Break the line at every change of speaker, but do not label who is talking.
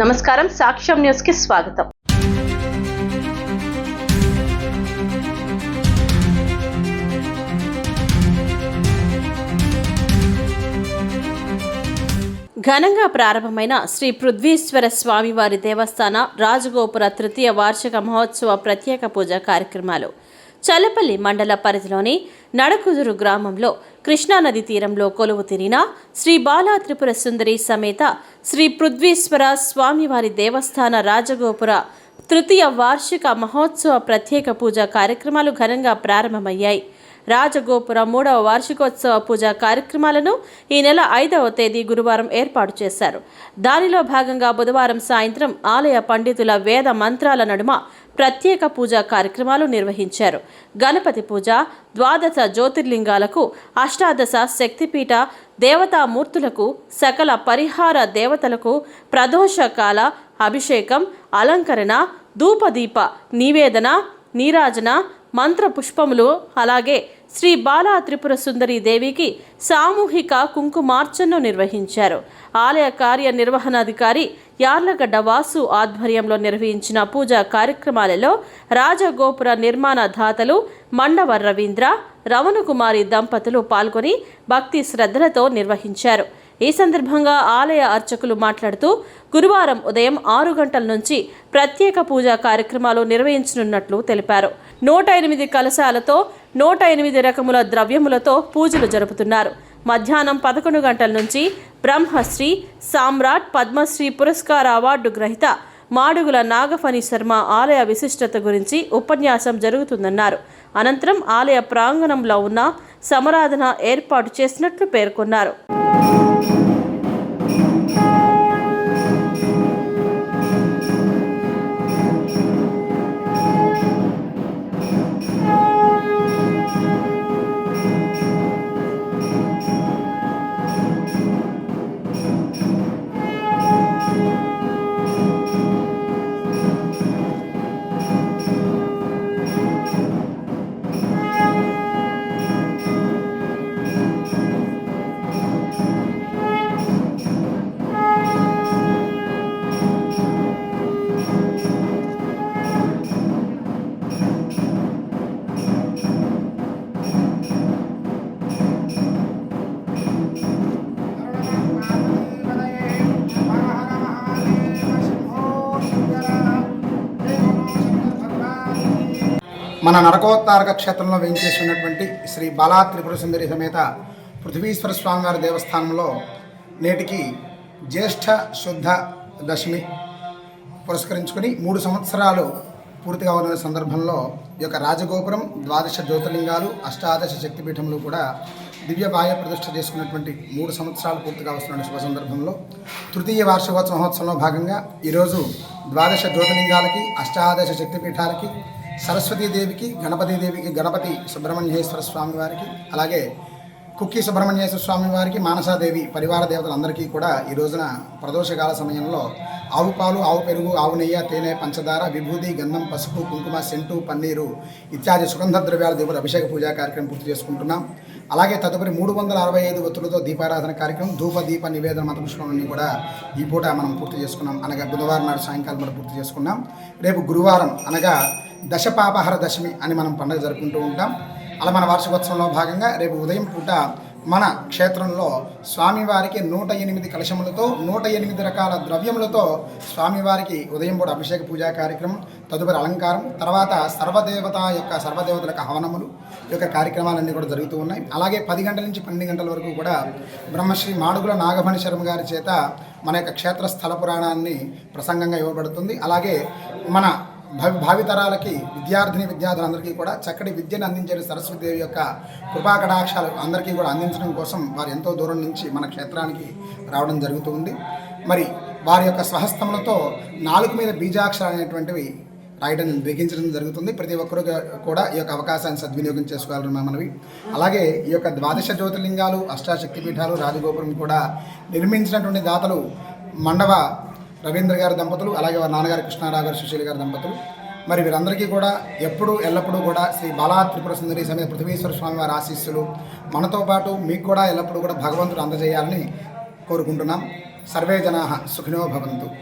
నమస్కారం సాక్ష్యం న్యూస్కి స్వాగతం. ఘనంగా ప్రారంభమైన శ్రీ పృథ్వీశ్వర స్వామివారి దేవస్థాన రాజగోపుర తృతీయ వార్షిక మహోత్సవ ప్రత్యేక పూజ కార్యక్రమాలు చల్లపల్లి మండల పరిధిలోని నడకుదురు గ్రామంలో కృష్ణానది తీరంలో కొలువు తిరిగిన శ్రీ బాలా త్రిపుర సుందరి సమేత శ్రీ పృథ్వీశ్వర స్వామివారి దేవస్థాన రాజగోపుర తృతీయ వార్షిక మహోత్సవ ప్రత్యేక పూజ కార్యక్రమాలు ఘనంగా ప్రారంభమయ్యాయి. రాజగోపుర మూడవ వార్షికోత్సవ పూజా కార్యక్రమాలను ఈ నెల ఐదవ తేదీ గురువారం ఏర్పాటు చేశారు. దానిలో భాగంగా బుధవారం సాయంత్రం ఆలయ పండితుల వేద మంత్రాల నడుమ ప్రత్యేక పూజా కార్యక్రమాలు నిర్వహించారు. గణపతి పూజ ద్వాదశ జ్యోతిర్లింగాలకు అష్టాదశ శక్తిపీఠ దేవతామూర్తులకు సకల పరిహార దేవతలకు ప్రదోషకాల అభిషేకం అలంకరణ ధూపదీప నివేదన నీరాజన మంత్ర పుష్పములు అలాగే శ్రీ బాలా త్రిపుర సుందరి దేవికి సామూహిక కుంకుమార్చనను నిర్వహించారు. ఆలయ కార్యనిర్వహణాధికారి యార్లగడ్డ వాసు ఆధ్వర్యంలో నిర్వహించిన పూజా కార్యక్రమాలలో రాజగోపుర నిర్మాణ దాతలు మండవ రవీంద్ర రమణకుమారి దంపతులు పాల్గొని భక్తి శ్రద్ధలతో నిర్వహించారు. ఈ సందర్భంగా ఆలయ అర్చకులు మాట్లాడుతూ గురువారం ఉదయం ఆరు గంటల నుంచి ప్రత్యేక పూజా కార్యక్రమాలు నిర్వహించనున్నట్లు తెలిపారు. నూట ఎనిమిది కలశాలతో నూట ఎనిమిది రకముల ద్రవ్యములతో పూజలు జరుపుతున్నారు. మధ్యాహ్నం పదకొండు గంటల నుంచి బ్రహ్మశ్రీ సామ్రాట్ పద్మశ్రీ పురస్కార అవార్డు గ్రహీత మాడుగుల నాగఫణి శర్మ ఆలయ విశిష్టత గురించి ఉపన్యాసం జరుగుతుందన్నారు. అనంతరం ఆలయ ప్రాంగణంలో ఉన్న సమరాధన ఏర్పాటు చేసినట్లు పేర్కొన్నారు.
మన నరకోత్తారక క్షేత్రంలో వేయించేసి ఉన్నటువంటి శ్రీ బాలా త్రిపుర సుందరి సమేత పృథ్వీశ్వర స్వామివారి దేవస్థానంలో నేటికి జ్యేష్ఠ శుద్ధ దశమి పురస్కరించుకుని మూడు సంవత్సరాలు పూర్తిగా ఉన్న సందర్భంలో ఈ యొక్క రాజగోపురం ద్వాదశ జ్యోతిర్లింగాలు అష్టాదశ శక్తిపీఠంలో కూడా దివ్య బాహ్య ప్రతిష్ఠ చేసుకున్నటువంటి మూడు సంవత్సరాలు పూర్తిగా వస్తున్న శుభ సందర్భంలో తృతీయ వార్షికోత్సవ మహోత్సవంలో భాగంగా ఈరోజు ద్వాదశ జ్యోతిర్లింగాలకి అష్టాదశ శక్తిపీఠాలకి సరస్వతీదేవికి గణపతిదేవికి గణపతి సుబ్రహ్మణ్యేశ్వర స్వామి వారికి అలాగే కుక్కి సుబ్రహ్మణ్యేశ్వర స్వామి వారికి మానసాదేవి పరివార దేవతలందరికీ కూడా ఈ రోజున ప్రదోషకాల సమయంలో ఆవు పాలు ఆవు పెరుగు ఆవు నెయ్యి తేనె పంచదార విభూది గంధం పసుపు కుంకుమ సెంటు పన్నీరు ఇత్యాది సుగంధ ద్రవ్యాల దేవుడు అభిషేక పూజా కార్యక్రమం పూర్తి చేసుకుంటున్నాం. అలాగే తదుపరి మూడు వందల అరవై ఐదు ఒత్తులతో దీపారాధన కార్యక్రమం ధూప దీప నివేదన మతపుష్పమన్నీ కూడా ఈ పూట మనం పూర్తి చేసుకున్నాం. అనగా బుధవారం నాడు సాయంకాలం మనం పూర్తి చేసుకున్నాం. రేపు గురువారం అనగా దశపాపహర దశమి అని మనం పండుగ జరుపుకుంటూ ఉంటాం. అలా మన వార్షికోత్సవంలో భాగంగా రేపు ఉదయం పూట మన క్షేత్రంలో స్వామివారికి నూట ఎనిమిది కలశములతో నూట ఎనిమిది రకాల ద్రవ్యములతో స్వామివారికి ఉదయం పూట అభిషేక పూజా కార్యక్రమం తదుపరి అలంకారం తర్వాత సర్వదేవత యొక్క సర్వదేవతల హవనములు ఈ యొక్క కార్యక్రమాలన్నీ కూడా జరుగుతూ ఉన్నాయి. అలాగే పది గంటల నుంచి పన్నెండు గంటల వరకు కూడా బ్రహ్మశ్రీ మాడుగుల నాగమణి శర్మ గారి చేత మన యొక్క క్షేత్ర స్థల పురాణాన్ని ప్రసంగంగా ఇవ్వబడుతుంది. అలాగే మన భవి భావితరాలకి విద్యార్థిని విద్యార్థులందరికీ కూడా చక్కటి విద్యను అందించే సరస్వతిదేవి యొక్క కృపాకటాక్షాలు అందరికీ కూడా అందించడం కోసం వారు ఎంతో దూరం నుంచి మన క్షేత్రానికి రావడం జరుగుతుంది మరి వారి యొక్క స్వహస్తములతో నాలుగు మీద బీజాక్షరాలు అనేటువంటివి రాయడం లిఖించడం జరుగుతుంది. ప్రతి ఒక్కరు కూడా ఈ యొక్క అవకాశాన్ని సద్వినియోగం చేసుకోవాలని మనవి. అలాగే ఈ యొక్క ద్వాదశ జ్యోతిర్లింగాలు అష్టాశక్తి పీఠాలు రాజగోపురం కూడా నిర్మించినటువంటి దాతలు మండవ రవీంద్ర గారి దంపతులు అలాగే వారి నాన్నగారు కృష్ణారావు గారు సుశీల్ గారి దంపతులు. మరి వీరందరికీ కూడా ఎప్పుడు ఎల్లప్పుడూ కూడా శ్రీ బాలా త్రిపుర సుందరి సమేత పృథ్వీశ్వర స్వామి వారి ఆశీస్సులు మనతో పాటు మీకు కూడా ఎల్లప్పుడూ కూడా భగవంతుడు అందజేయాలని కోరుకుంటున్నాం. సర్వే జనా సుఖినో భవంతు.